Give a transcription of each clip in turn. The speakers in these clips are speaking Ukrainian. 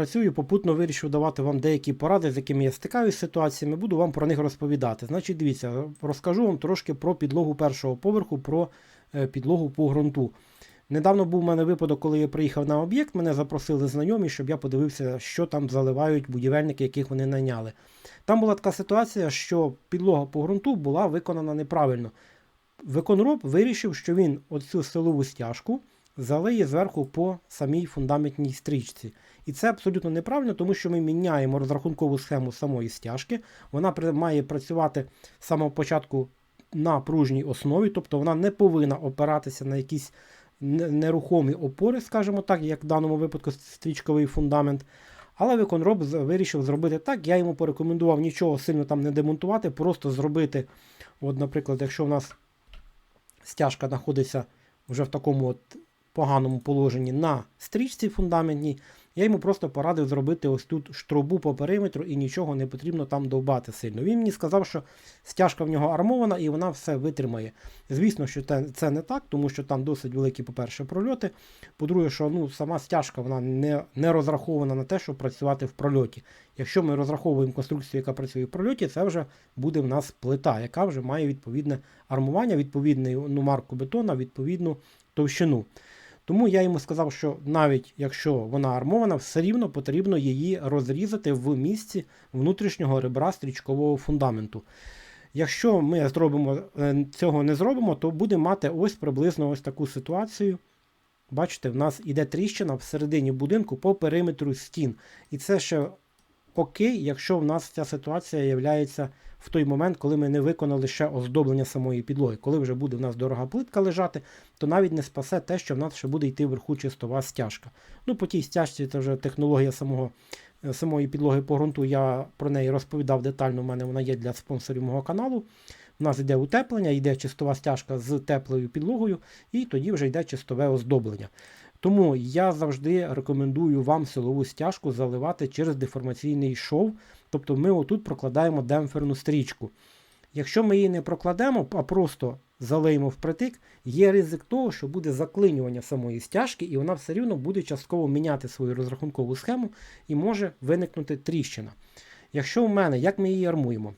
працюю, попутно вирішив давати вам деякі поради, з якими я стикаюся з ситуаціями, буду вам про них розповідати. Значить, дивіться, розкажу вам трошки про підлогу першого поверху, про е, підлогу по ґрунту. Недавно був у мене випадок, коли я приїхав на об'єкт, мене запросили знайомі, щоб я подивився, що там заливають будівельники, яких вони найняли. Там була така ситуація, що підлога по ґрунту була виконана неправильно. Виконроб вирішив, що він оцю силову стяжку залиє зверху по самій фундаментній стрічці. І це абсолютно неправильно, тому що ми міняємо розрахункову схему самої стяжки. Вона має працювати з самого початку на пружній основі, тобто вона не повинна опиратися на якісь нерухомі опори, скажімо так, як в даному випадку стрічковий фундамент. Але виконроб вирішив зробити так. Я йому порекомендував нічого сильно там не демонтувати, просто зробити, от, наприклад, якщо в нас стяжка знаходиться вже в такому от поганому положенні на стрічці фундаментній, я йому просто порадив зробити ось тут штробу по периметру і нічого не потрібно там довбати сильно. Він мені сказав, що стяжка в нього армована і вона все витримає. Звісно, що це не так, тому що там досить великі, по-перше, прольоти. По-друге, що ну, сама стяжка вона не, не розрахована на те, щоб працювати в прольоті. Якщо ми розраховуємо конструкцію, яка працює в прольоті, це вже буде в нас плита, яка вже має відповідне армування, відповідну ну, марку бетона, відповідну товщину. Тому я йому сказав, що навіть якщо вона армована, все рівно потрібно її розрізати в місці внутрішнього ребра стрічкового фундаменту. Якщо ми зробимо, е, цього не зробимо, то будемо мати ось приблизно ось таку ситуацію. Бачите, в нас іде тріщина всередині будинку по периметру стін. І це ще окей, якщо в нас ця ситуація являється в той момент, коли ми не виконали ще оздоблення самої підлоги. Коли вже буде в нас дорога плитка лежати, то навіть не спасе те, що в нас ще буде йти вверху чистова стяжка. Ну, по тій стяжці це вже технологія самого, е, самої підлоги по ґрунту. Я про неї розповідав детально. У мене вона є для спонсорів мого каналу. У нас йде утеплення, йде чистова стяжка з теплою підлогою, і тоді вже йде чистове оздоблення. Тому я завжди рекомендую вам силову стяжку заливати через деформаційний шов. Тобто ми отут прокладаємо демпферну стрічку. Якщо ми її не прокладемо, а просто залиємо впритик, є ризик того, що буде заклинювання самої стяжки, і вона все рівно буде частково міняти свою розрахункову схему і може виникнути тріщина. Якщо в мене, як ми її армуємо?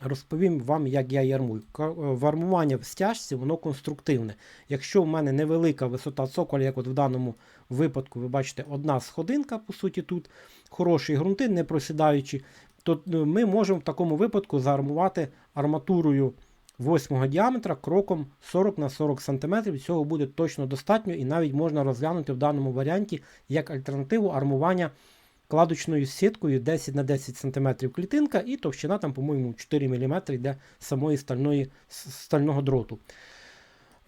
Розповім вам, як я ярмую. Вармування в стяжці, воно конструктивне. Якщо в мене невелика висота цоколя, як от в даному випадку, ви бачите, одна сходинка, по суті, тут хороші ґрунти, не просідаючі, то е, ми можемо в такому випадку заармувати арматурою 8 діаметра кроком 40 на 40 см. Цього буде точно достатньо, і навіть можна розглянути в даному варіанті як альтернативу армування кладочною сіткою 10 на 10 см клітинка, і товщина там, по-моєму, 4 мм йде самої стальної, стального дроту.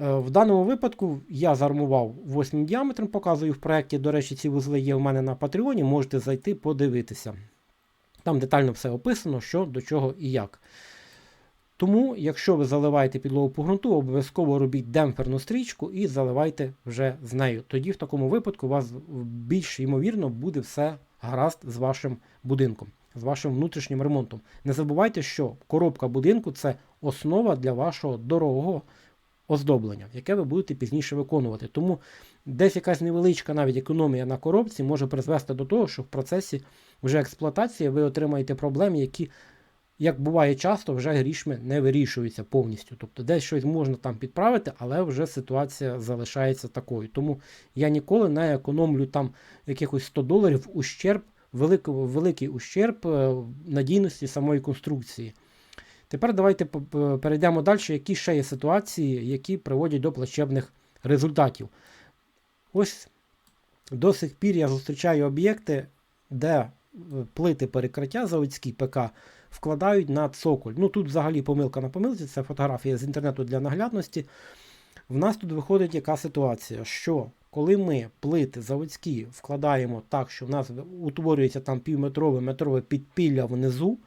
Е, В даному випадку я заармував 8 діаметром, показую в проєкті. До речі, ці вузли є у мене на Патреоні, можете зайти подивитися. Там детально все описано, що до чого і як. Тому, якщо ви заливаєте підлогу по ґрунту, обов'язково робіть демпферну стрічку і заливайте вже з нею. Тоді в такому випадку у вас більш ймовірно буде все гаразд з вашим будинком, з вашим внутрішнім ремонтом. Не забувайте, що коробка будинку це основа для вашого дорогого оздоблення, яке ви будете пізніше виконувати. Тому десь якась невеличка навіть економія на коробці може призвести до того, що в процесі вже експлуатації ви отримаєте проблеми, які, як буває часто, вже грішми не вирішуються повністю. Тобто десь щось можна там підправити, але вже ситуація залишається такою. Тому я ніколи не економлю там якихось 100 доларів ущерб, великий, великий ущерб е, надійності самої конструкції. Тепер давайте перейдемо далі, які ще є ситуації, які приводять до плачебних результатів. Ось до сих пір я зустрічаю об'єкти, де е, плити перекриття заводські ПК вкладають на цоколь. Ну тут взагалі помилка на помилці, це фотографія з інтернету для наглядності. В нас тут виходить яка ситуація, що коли ми плити заводські вкладаємо так, що в нас утворюється там півметрове метрове підпілля внизу,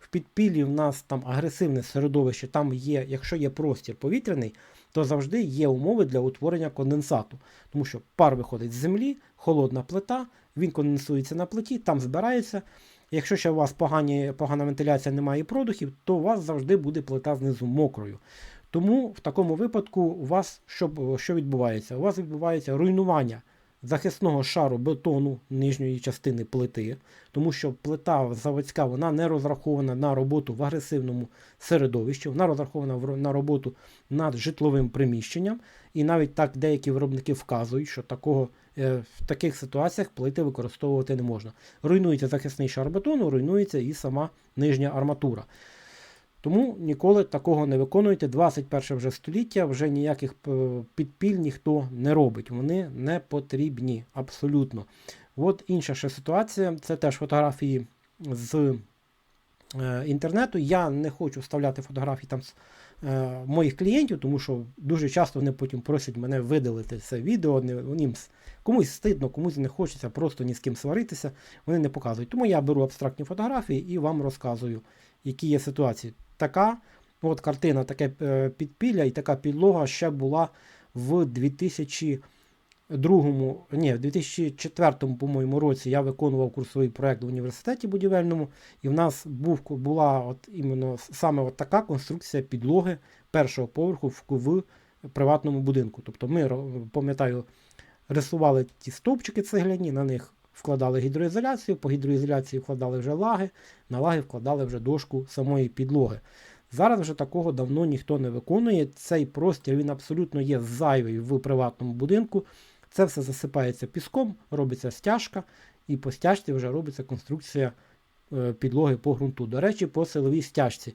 в підпіллі в нас там агресивне середовище, там є, якщо є простір повітряний, то завжди є умови для утворення конденсату. Тому що пар виходить з землі, холодна плита, він конденсується на плиті, там збирається. Якщо ще у вас погані, погана вентиляція, немає продухів, то у вас завжди буде плита знизу мокрою. Тому в такому випадку у вас що, що відбувається? У вас відбувається руйнування захисного шару бетону нижньої частини плити, тому що плита заводська вона не розрахована на роботу в агресивному середовищі, вона розрахована на роботу над житловим приміщенням. І навіть так деякі виробники вказують, що такого, в таких ситуаціях плити використовувати не можна. Руйнується захисний шар бетону, руйнується і сама нижня арматура. Тому ніколи такого не виконуйте. 21 вже століття, вже ніяких е, підпіль ніхто не робить. Вони не потрібні абсолютно. От інша ще ситуація. Це теж фотографії з е, інтернету. Я не хочу вставляти фотографії там з е, моїх клієнтів, тому що дуже часто вони потім просять мене видалити це відео. Не, їм комусь стидно, комусь не хочеться просто ні з ким сваритися. Вони не показують. Тому я беру абстрактні фотографії і вам розказую, які є ситуації. Така от картина, таке е, підпілля і така підлога ще була в 2002, ні, в 2004, по-моєму, році я виконував курсовий проект в університеті будівельному, і в нас був, була от іменно саме от така конструкція підлоги першого поверху в, в приватному будинку. Тобто ми, пам'ятаю, рисували ті стовпчики цегляні, на них вкладали гідроізоляцію, по гідроізоляції вкладали вже лаги, на лаги вкладали вже дошку самої підлоги. Зараз вже такого давно ніхто не виконує. Цей простір він абсолютно є зайвий в приватному будинку. Це все засипається піском, робиться стяжка, і по стяжці вже робиться конструкція е, підлоги по ґрунту. До речі, по силовій стяжці.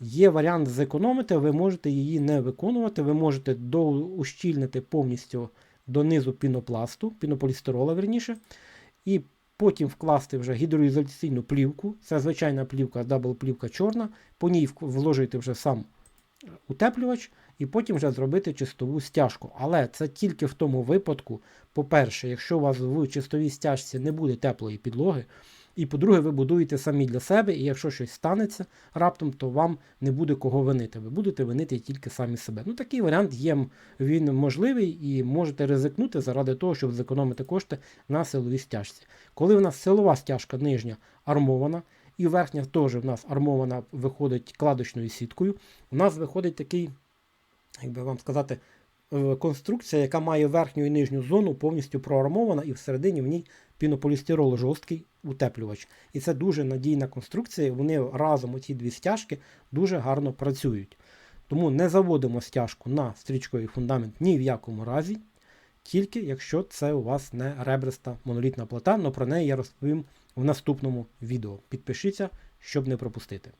Є варіант зекономити, ви можете її не виконувати, ви можете доущільнити повністю донизу пінопласту, пінополістирола верніше, і потім вкласти вже гідроізоляційну плівку. Це звичайна плівка, дабл-плівка чорна, по ній вложити вже сам утеплювач, і потім вже зробити чистову стяжку. Але це тільки в тому випадку, по-перше, якщо у вас в чистовій стяжці не буде теплої підлоги, і по-друге, ви будуєте самі для себе, і якщо щось станеться раптом, то вам не буде кого винити. Ви будете винити тільки самі себе. Ну, такий варіант є, він можливий і можете ризикнути заради того, щоб зекономити кошти на силовій стяжці. Коли в нас силова стяжка нижня армована, і верхня теж в нас армована виходить кладочною сіткою, у нас виходить такий, як би вам сказати, е, конструкція, яка має верхню і нижню зону повністю проармована, і всередині в ній пінополістирол жорсткий утеплювач. І це дуже надійна конструкція. Вони разом, оці дві стяжки, дуже гарно працюють. Тому не заводимо стяжку на стрічковий фундамент ні в якому разі, тільки якщо це у вас не ребриста монолітна плита, але про неї я розповім в наступному відео. Підпишіться, щоб не пропустити.